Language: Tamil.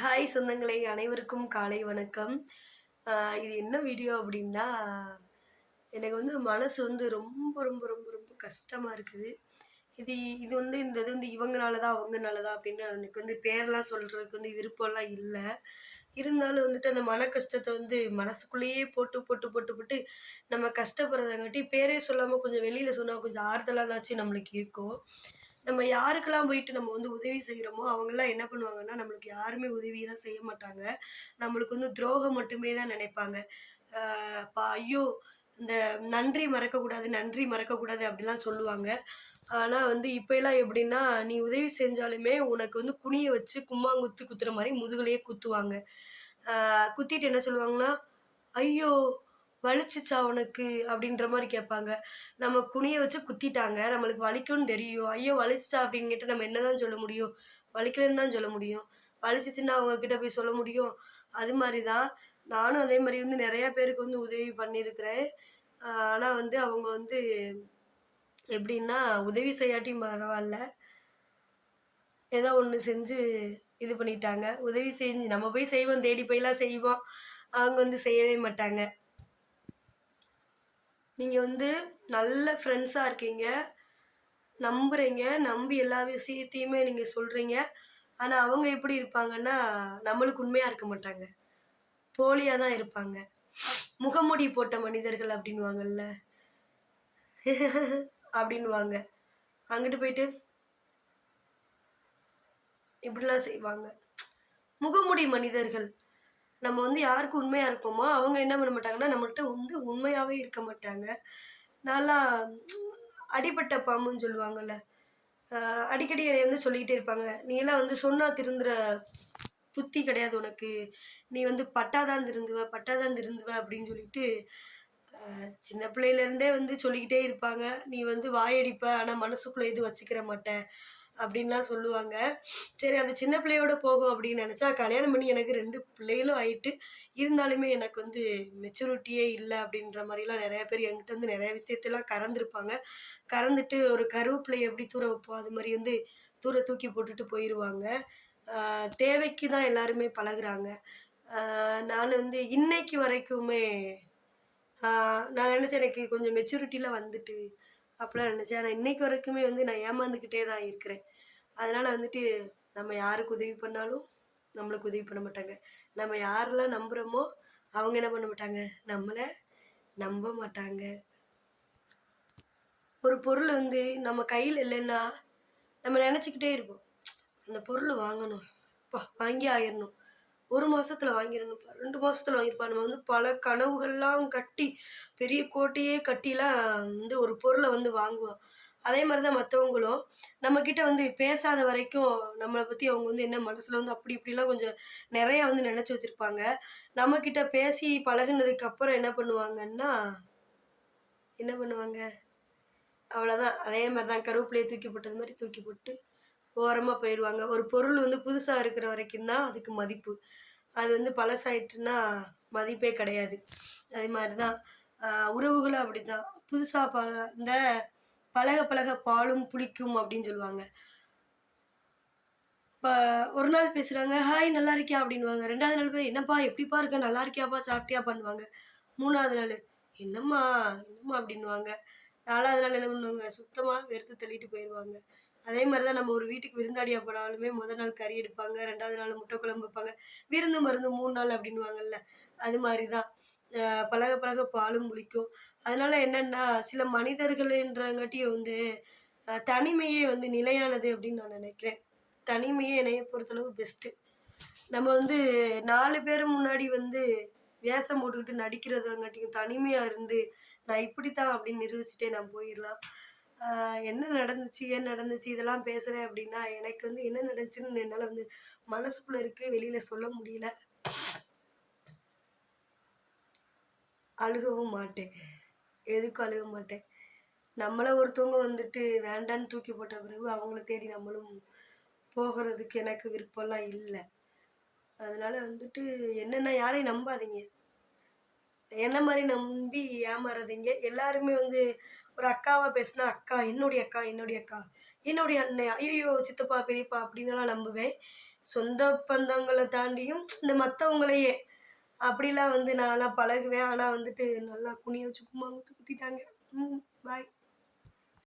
ஹாய் சொந்தங்களே அனைவருக்கும் காலை வணக்கம். இது என்ன வீடியோ அப்படின்னா எனக்கு வந்து மனசு வந்து ரொம்ப ரொம்ப ரொம்ப ரொம்ப கஷ்டமாக இருக்குது. இது இது வந்து இந்த இது வந்து இவங்களால தான் அவங்கனால தான் அப்படின்னு எனக்கு வந்து பேரெல்லாம் சொல்கிறதுக்கு வந்து விருப்பம்லாம் இல்லை. இருந்தாலும் வந்துட்டு அந்த மன கஷ்டத்தை வந்து மனசுக்குள்ளேயே போட்டு போட்டு போட்டு போட்டு நம்ம கஷ்டப்படுறதங்காட்டி பேரே சொல்லாமல் கொஞ்சம் வெளியில் சொன்னால் கொஞ்சம் ஆறுதலானாச்சும் நம்மளுக்கு இருக்கும். நம்ம யாருக்கெல்லாம் போயிட்டு நம்ம வந்து உதவி செய்கிறோமோ அவங்கெல்லாம் என்ன பண்ணுவாங்கன்னா நம்மளுக்கு யாருமே உதவியெல்லாம் செய்ய மாட்டாங்க. நம்மளுக்கு வந்து துரோகம் மட்டுமே தான் நினைப்பாங்க. பா ஐயோ இந்த நன்றி மறக்கக்கூடாது நன்றி மறக்கக்கூடாது அப்படிலாம் சொல்லுவாங்க. ஆனால் வந்து இப்போலாம் எப்படின்னா நீ உதவி செஞ்சாலுமே உனக்கு வந்து குனிய வச்சு கும்மாங்குத்து குத்துற மாதிரி முதுகுலையே குத்துவாங்க. குத்திட்டு என்ன சொல்லுவாங்கன்னா ஐயோ வலிச்சிச்சா உனக்கு? அப்படின்ற மாதிரி கேட்பாங்க. நம்ம குனிய வச்சு குத்திட்டாங்க. நம்மளுக்கு வலிக்கும்னு தெரியும். ஐயோ வலிச்சிச்சா அப்படின்னு நம்ம என்னதான் சொல்ல முடியும்? வலிக்கலன்னு தான் சொல்ல முடியும். வலிச்சிச்சுன்னா அவங்க கிட்ட போய் சொல்ல முடியும். அது மாதிரி தான் நானும் அதே மாதிரி வந்து நிறைய பேருக்கு வந்து உதவி பண்ணியிருக்கிறேன். ஆனால் வந்து அவங்க வந்து எப்படின்னா உதவி செய்யாட்டியும் பரவாயில்ல. ஏதோ ஒன்று செஞ்சு இது பண்ணிட்டாங்க. உதவி செஞ்சு நம்ம போய் செய்வோம் தேடி போய்லாம் செய்வோம். அவங்க வந்து செய்யவே மாட்டாங்க. நீங்கள் வந்து நல்ல ஃப்ரெண்ட்ஸாக இருக்கீங்க. நம்புகிறீங்க நம்பி எல்லா விஷயத்தையுமே நீங்கள் சொல்கிறீங்க ஆனால் அவங்க எப்படி இருப்பாங்கன்னா நம்மளுக்கு உண்மையாக இருக்க மாட்டாங்க. போலியாக தான் இருப்பாங்க. முகமூடி போட்ட மனிதர்கள் அப்படின்வாங்கல்ல அப்படின்வாங்க அங்கிட்டு போயிட்டு இப்படிலாம் செய்வாங்க. முகமூடி மனிதர்கள். நம்ம வந்து யாருக்கு உண்மையாக இருப்போமோ அவங்க என்ன பண்ண மாட்டாங்கன்னா நம்மகிட்ட வந்து உண்மையாகவே இருக்க மாட்டாங்க. நல்லா அடிபட்ட பாம்புன்னு சொல்லுவாங்கள்ல அடிக்கடி என்னை வந்து சொல்லிக்கிட்டே இருப்பாங்க. நீ எல்லாம் வந்து சொன்னா திருந்துற புத்தி கிடையாது உனக்கு. நீ வந்து பட்டாதான் திருந்துவ பட்டாதான் திருந்துவ அப்படின்னு சொல்லிட்டு சின்ன பிள்ளையிலேருந்தே வந்து சொல்லிக்கிட்டே இருப்பாங்க. நீ வந்து வாயடிப்ப ஆனால் மனசுக்குள்ளே எதுவும் வச்சுக்கிற மாட்ட. அப்படின்லாம் சொல்லுவாங்க. சரி அந்த சின்ன பிள்ளையோட போகும் அப்படின்னு நினச்சா கல்யாணம் பண்ணி எனக்கு ரெண்டு பிள்ளைகளும் ஆயிட்டு இருந்தாலுமே எனக்கு வந்து மெச்சூரிட்டியே இல்லை அப்படின்ற மாதிரிலாம் நிறைய பேர் என்கிட்ட வந்து நிறைய விஷயத்தெல்லாம் கறந்துருப்பாங்க. கறந்துட்டு ஒரு கருவேப்பிலையை எப்படி தூர வைப்போம்? அது மாதிரி வந்து தூர தூக்கி போட்டுட்டு போயிடுவாங்க தேவைக்கு தான் எல்லாருமே பழகுறாங்க. நான் வந்து இன்னைக்கு வரைக்குமே நான் நினச்சேன் எனக்கு கொஞ்சம் மெச்சூரிட்டியில் வந்துட்டு அப்படிலாம் நினச்சேன். ஆனால் இன்னைக்கு வரைக்குமே வந்து நான் ஏமாந்துக்கிட்டே தான் இருக்கிறேன். அதனால் வந்துட்டு நம்ம யாருக்கு உதவி பண்ணாலும் நம்மளுக்கு உதவி பண்ண மாட்டாங்க. நம்ம யாரெல்லாம் நம்புகிறோமோ அவங்க என்ன பண்ண மாட்டாங்க? நம்மளை நம்ப மாட்டாங்க. ஒரு பொருள் வந்து நம்ம கையில் இல்லைன்னா நம்ம நினச்சிக்கிட்டே இருப்போம். அந்த பொருள் வாங்கணும். அப்பா வாங்கி ஆயிடணும் ஒரு மாதத்தில் வாங்கிடணும்ப்பா ரெண்டு மாதத்தில் வாங்கியிருப்பா. நம்ம வந்து பல கனவுகள்லாம் கட்டி பெரிய கோட்டையே கட்டிலாம் வந்து ஒரு பொருளை வந்து வாங்குவோம். அதே மாதிரி தான் மற்றவங்களும் நம்மக்கிட்ட வந்து பேசாத வரைக்கும் நம்மளை பற்றி அவங்க வந்து என்ன மனசில் வந்து அப்படி இப்படிலாம் கொஞ்சம் நிறையா வந்து நினச்சி வச்சுருப்பாங்க. நம்மக்கிட்ட பேசி பழகுனதுக்கு அப்புறம் என்ன பண்ணுவாங்கன்னா என்ன பண்ணுவாங்க? அவ்வளோதான் அதே மாதிரி தான் கருவேப்பிலையை தூக்கி போட்டது மாதிரி தூக்கி போட்டு ஓரமாக போயிடுவாங்க ஒரு பொருள் வந்து புதுசாக இருக்கிற வரைக்கும் தான் அதுக்கு மதிப்பு. அது வந்து பழசாயிட்டுன்னா மதிப்பே கிடையாது. அதே மாதிரி தான். உறவுகளும் அப்படி தான் புதுசாக ப இந்த பழக பழக பாலும் புளிக்கும் அப்படின்னு சொல்லுவாங்க. இப்போ ஒரு நாள் பேசுகிறாங்க ஹாய் நல்லா இருக்கியா? அப்படின்வாங்க ரெண்டாவது நாள் போய் என்னப்பா எப்படிப்பா இருக்க? நல்லா இருக்கியாப்பா சாப்பிட்டியா? பண்ணுவாங்க. மூணாவது நாள் என்னம்மா என்னம்மா? அப்படின்வாங்க நாலாவது நாள் என்ன பண்ணுவாங்க? சுத்தமாக வெறுத்து தள்ளிட்டு போயிடுவாங்க அதே மாதிரி தான் நம்ம ஒரு வீட்டுக்கு விருந்தாடியா போனாலுமே முதல் நாள் கறி எடுப்பாங்க ரெண்டாவது நாள் முட்டை குழம்பு வைப்பாங்க. விருந்து மருந்து மூணு நாள் அப்படின்வாங்கல்ல அது மாதிரி தான் பழக பழக பாலும் புளிக்கும் அதனால என்னன்னா சில மனிதர்கள்ன்றங்காட்டியும் வந்து தனிமையே வந்து நிலையானது அப்படின்னு நான் நினைக்கிறேன். தனிமையே என்னைய பொறுத்தளவு பெஸ்ட்டு நம்ம வந்து நாலு பேர் முன்னாடி வந்து வேஷம் போட்டுக்கிட்டு நடிக்கிறதுங்காட்டியும் தனிமையாக இருந்து நான் இப்படித்தான் அப்படின்னு நிரூபிச்சுட்டே நான் போயிடலாம். என்ன நடந்துச்சு ஏன் நடந்துச்சு இதெல்லாம் பேசுகிறேன் அப்படின்னா எனக்கு வந்து என்ன நடந்துச்சுன்னு என்னால் வந்து மனசுக்குள்ளே இருக்கு வெளியில் சொல்ல முடியல. அழுகவும் மாட்டேன். எதுக்கும் அழுக மாட்டேன். நம்மளை ஒருத்தவங்க வந்துட்டு வேண்டான்னு தூக்கி போட்ட பிறகு அவங்கள தேடி நம்மளும் போகிறதுக்கு எனக்கு விருப்பம்லாம் இல்லை. அதனால வந்துட்டு என்னென்ன யாரையும் நம்பாதீங்க. என்ன மாதிரி நம்பி ஏமாறாதீங்க? எல்லாருமே வந்து ஒரு அக்காவாக பேசினா அக்கா என்னுடைய அக்கா என்னுடைய அக்கா என்னுடைய அண்ணன் ஐயோ சித்தப்பா பெரியப்பா அப்படின்னுலாம் நம்புவேன். சொந்த பந்தங்களை தாண்டியும் இந்த மற்றவங்களையே அப்படிலாம் வந்து நான்லாம் பழகுவேன். ஆனால் வந்துட்டு நல்லா குனிய வச்சு கும்மா குத்திட்டாங்க. ம் பாய்